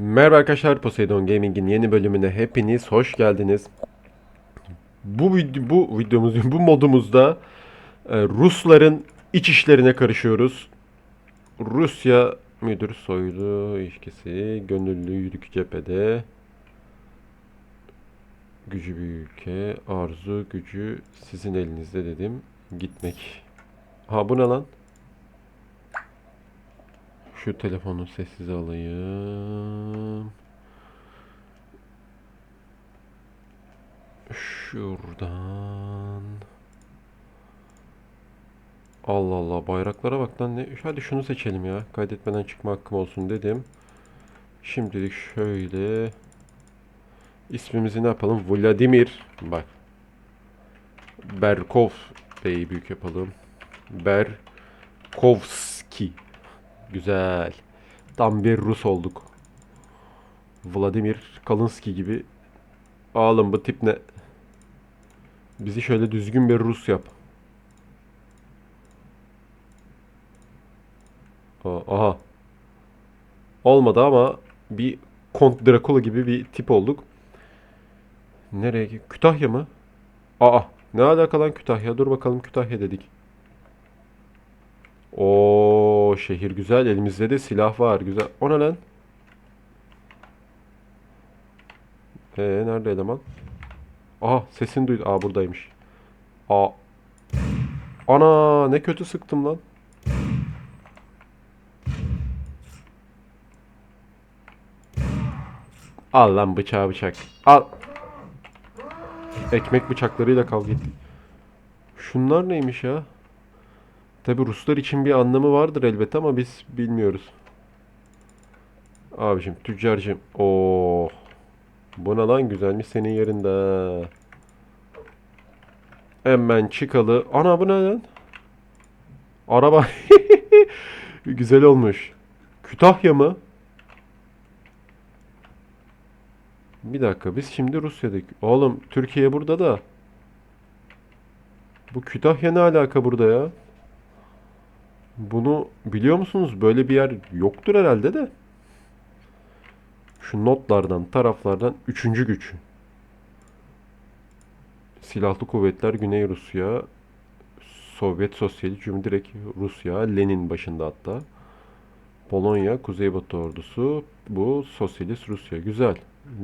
Merhaba arkadaşlar Poseidon Gaming'in yeni bölümüne hepiniz hoş geldiniz. Bu bu videomuz bu modumuzda e, Rusların iç işlerine karışıyoruz. Rusya müdür soylu ilişkisi, gönüllü yürük cephede. Gücü bir ülke, arzu gücü sizin elinizde dedim. Gitmek. Ha bu ne lan? Şu telefonu sessize alayım. Şuradan. Allah Allah bayraklara bak lan ne. Hadi şunu seçelim ya. Kaydetmeden çıkma hakkım olsun dedim. Şimdilik şöyle. İsmimizi ne yapalım? Vladimir. Bak. Berkov Bey'i büyük yapalım. Berkovski. Güzel. Tam bir Rus olduk. Vladimir Kalınski gibi. Oğlum bu tip ne? Bizi şöyle düzgün bir Rus yap. Aha. Olmadı ama bir Kont Drakula gibi bir tip olduk. Nereye? Kütahya mı? Aa, ne alaka lan Kütahya? Dur bakalım Kütahya dedik. Şehir güzel. Elimizde de silah var. Güzel. O ne lan? Ee, nerede eleman? Aha sesini duydum. Aa buradaymış. Aa. Ana ne kötü sıktım lan. Al lan bıçağı bıçak. Al. Ekmek bıçaklarıyla kavga ettik. Şunlar neymiş ya? Tabi Ruslar için bir anlamı vardır elbet ama biz bilmiyoruz. Abicim tüccarcım. Oo. Bu ne lan güzelmiş senin yerinde. Hemen çıkalı. Ana bu ne lan? Araba. Güzel olmuş. Kütahya mı? Bir dakika biz şimdi Rusya'dayız. Oğlum Türkiye burada da. Bu Kütahya ne alaka burada ya? Bunu biliyor musunuz? Böyle bir yer yoktur herhalde de. Şu notlardan, taraflardan üçüncü güç. Silahlı kuvvetler Güney Rusya, Sovyet Sosyalist Cumhuriyeti Rusya, Lenin başında hatta. Polonya, Kuzeybatı ordusu, bu Sosyalist Rusya. Güzel.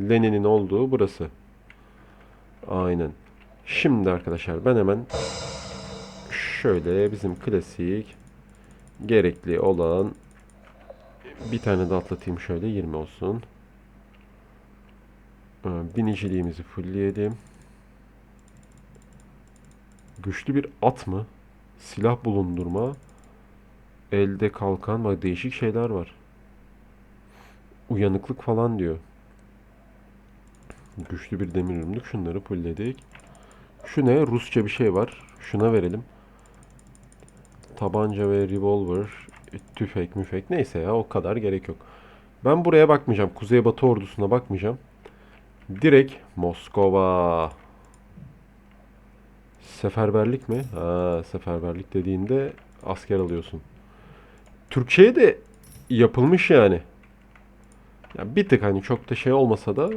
Lenin'in olduğu burası. Aynen. Şimdi arkadaşlar ben hemen şöyle bizim klasik gerekli olan bir tane de atlatayım şöyle 20 olsun. Ee, Biniciliğimizi fullleyelim. Güçlü bir at mı? Silah bulundurma. Elde kalkan. Bak değişik şeyler var. Uyanıklık falan diyor. Güçlü bir demir ürünlük. Şunları fullledik. Şu ne? Rusça bir şey var. Şuna verelim. Tabanca ve revolver, tüfek, müfek neyse ya o kadar gerek yok. Ben buraya bakmayacağım. Kuzeybatı ordusuna bakmayacağım. Direkt Moskova. Seferberlik mi? Ha, seferberlik dediğinde asker alıyorsun. Türkçe'ye de yapılmış yani. Ya bir tık hani çok da şey olmasa da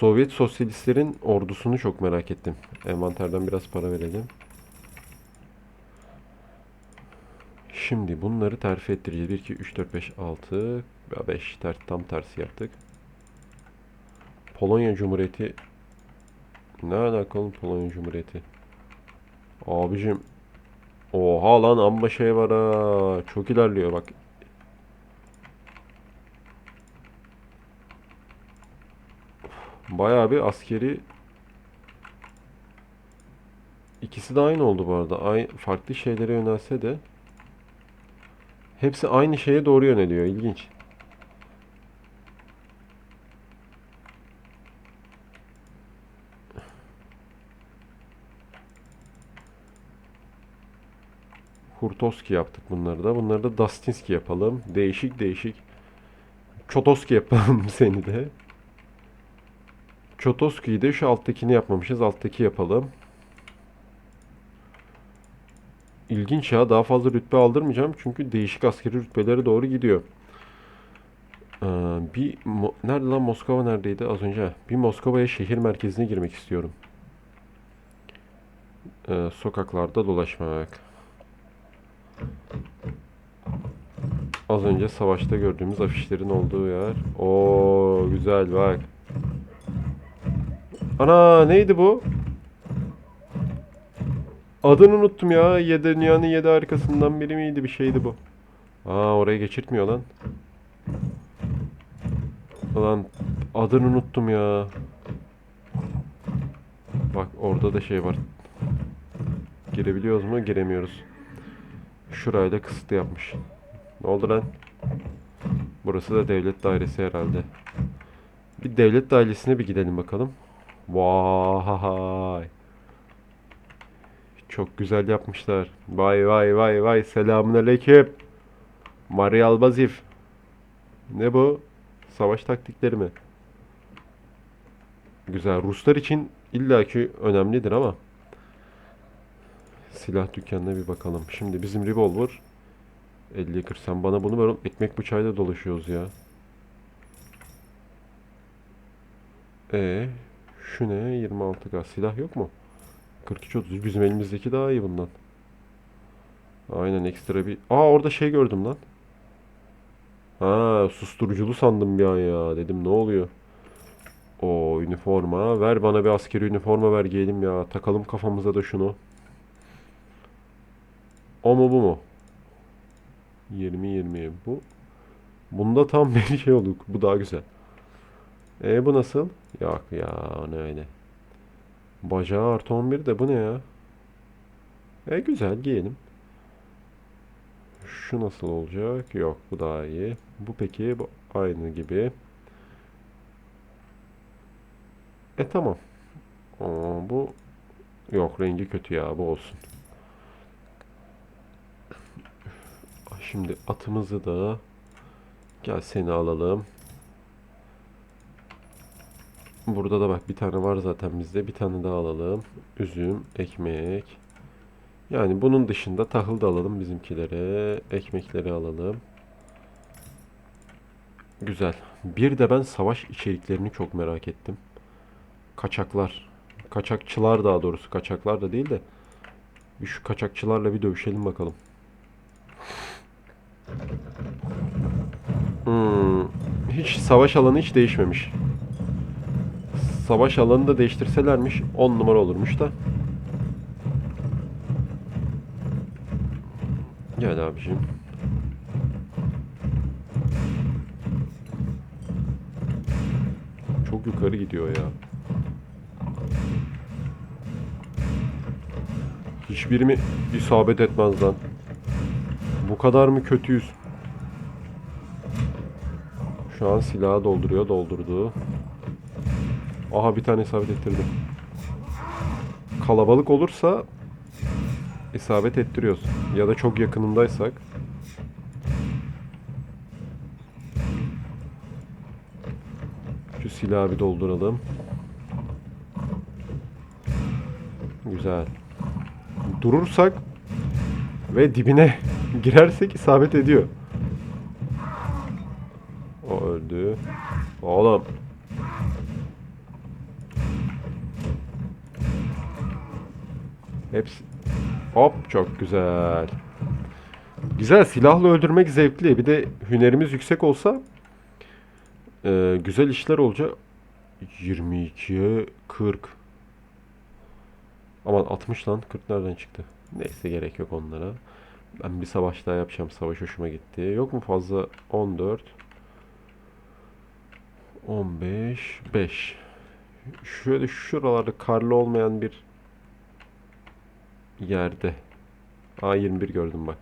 Sovyet sosyalistlerin ordusunu çok merak ettim. Envanterden biraz para verelim. Şimdi bunları terfi ettireceğiz. 1, 2, 3, 4, 5, 6, 5 ters, tam tersi yaptık. Polonya Cumhuriyeti ne alakalı Polonya Cumhuriyeti? Abicim Oha lan amma şey var ha. Çok ilerliyor bak. Bayağı bir askeri İkisi de aynı oldu bu arada. Ay farklı şeylere yönelse de hepsi aynı şeye doğru yöneliyor. İlginç. Hurtoski yaptık bunları da. Bunları da Dastinski yapalım. Değişik değişik. Çotoski yapalım seni de. Çotoski'yi de şu alttakini yapmamışız. Alttaki yapalım. İlginç ya. Daha fazla rütbe aldırmayacağım. Çünkü değişik askeri rütbelere doğru gidiyor. Ee, bir Mo- nerede lan Moskova neredeydi az önce? Bir Moskova'ya şehir merkezine girmek istiyorum. Ee, sokaklarda dolaşmak. Az önce savaşta gördüğümüz afişlerin olduğu yer. Oo güzel bak. Ana neydi bu? Adını unuttum ya. Yedi, dünyanın yedi harikasından biri miydi? Bir şeydi bu. Aa oraya geçirtmiyor lan. Ulan adını unuttum ya. Bak orada da şey var. Girebiliyoruz mu? Giremiyoruz. Şurayı da kısıtlı yapmış. Ne oldu lan? Burası da devlet dairesi herhalde. Bir devlet dairesine bir gidelim bakalım. Vay. Çok güzel yapmışlar. Vay vay vay vay. Selamünaleyküm. Maria Albazif. Ne bu? Savaş taktikleri mi? Güzel. Ruslar için illaki önemlidir ama silah dükkanına bir bakalım. Şimdi bizim revolver 50 40 sen bana bunu ver. Ekmek bıçağıyla dolaşıyoruz ya. E şu ne? 26 gaz. Silah yok mu? 43 30 bizim elimizdeki daha iyi bundan. Aynen ekstra bir. Aa orada şey gördüm lan. Ha susturuculu sandım bir an ya. Dedim ne oluyor? O üniforma. Ver bana bir askeri üniforma ver giyelim ya. Takalım kafamıza da şunu. O mu bu mu? 20 20 bu. Bunda tam bir şey olduk. Bu daha güzel. E bu nasıl? Yok ya ne öyle. Bacağı artı 11 de bu ne ya? E güzel giyelim. Şu nasıl olacak? Yok bu daha iyi. Bu peki bu aynı gibi. E tamam. Aa, bu yok rengi kötü ya bu olsun. Şimdi atımızı da gel seni alalım. Burada da bak bir tane var zaten bizde. Bir tane daha alalım. Üzüm, ekmek. Yani bunun dışında tahıl da alalım bizimkilere. Ekmekleri alalım. Güzel. Bir de ben savaş içeriklerini çok merak ettim. Kaçaklar. Kaçakçılar daha doğrusu. Kaçaklar da değil de. Bir şu kaçakçılarla bir dövüşelim bakalım. Hmm. Hiç savaş alanı hiç değişmemiş. Savaş alanını da değiştirselermiş 10 numara olurmuş da. Gel abicim. Çok yukarı gidiyor ya. Hiçbiri mi isabet etmez lan? Bu kadar mı kötüyüz? Şu an silahı dolduruyor, doldurdu. Aha bir tane isabet ettirdim. Kalabalık olursa isabet ettiriyoruz. Ya da çok yakınındaysak. Şu silahı bir dolduralım. Güzel. Durursak ve dibine girersek isabet ediyor. O öldü. Oğlum. Hepsi. Hop çok güzel. Güzel silahla öldürmek zevkli. Bir de hünerimiz yüksek olsa e, güzel işler olacak. 22'ye 40. Aman 60 lan 40 nereden çıktı? Neyse gerek yok onlara. Ben bir savaş daha yapacağım. Savaş hoşuma gitti. Yok mu fazla? 14. 15. 5. Şöyle şuralarda karlı olmayan bir yerde. A21 gördüm bak.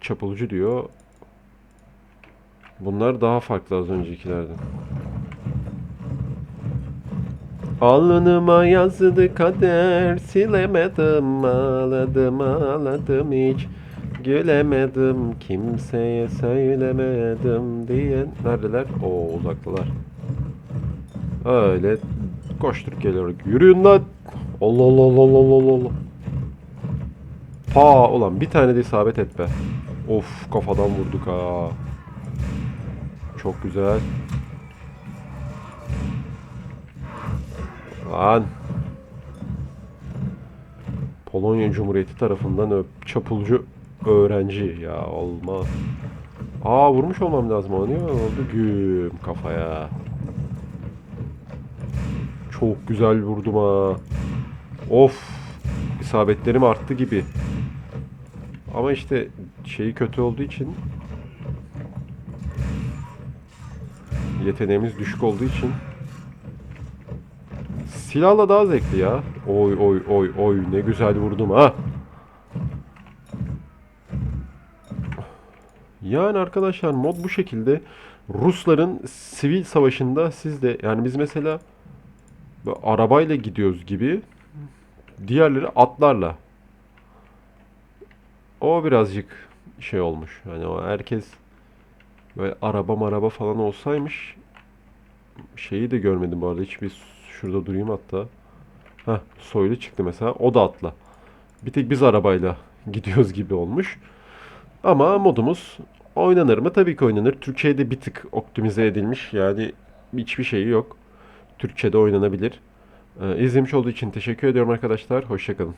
Çapulcu diyor. Bunlar daha farklı az öncekilerden. Alnıma yazdı kader silemedim ağladım ağladım hiç gülemedim kimseye söylemedim diye neredeler? Oo uzaktalar. Öyle koşturup geliyor. Yürüyün lan. Allah Allah Allah Allah Allah Allah. Pa ulan bir tane de isabet et be. Of kafadan vurduk ha. çok güzel. Lan. Polonya Cumhuriyeti tarafından öp, çapulcu öğrenci. Ya olmaz. Aa vurmuş olmam lazım ama niye oldu? Güm kafaya. Çok güzel vurdum ha. Of. İsabetlerim arttı gibi. Ama işte şeyi kötü olduğu için yeteneğimiz düşük olduğu için silahla daha zevkli ya. Oy oy oy oy ne güzel vurdum ha. Yani arkadaşlar mod bu şekilde. Rusların sivil savaşında siz de yani biz mesela arabayla gidiyoruz gibi diğerleri atlarla. O birazcık şey olmuş. Hani o herkes böyle araba maraba falan olsaymış şeyi de görmedim bu arada. Hiçbir şurada durayım hatta. Heh, soylu çıktı mesela. O da atla. Bir tek biz arabayla gidiyoruz gibi olmuş. Ama modumuz oynanır mı? Tabii ki oynanır. Türkçe'de bir tık optimize edilmiş. Yani hiçbir şeyi yok. Türkçe'de oynanabilir. Ee, izlemiş olduğu için teşekkür ediyorum arkadaşlar. Hoşçakalın.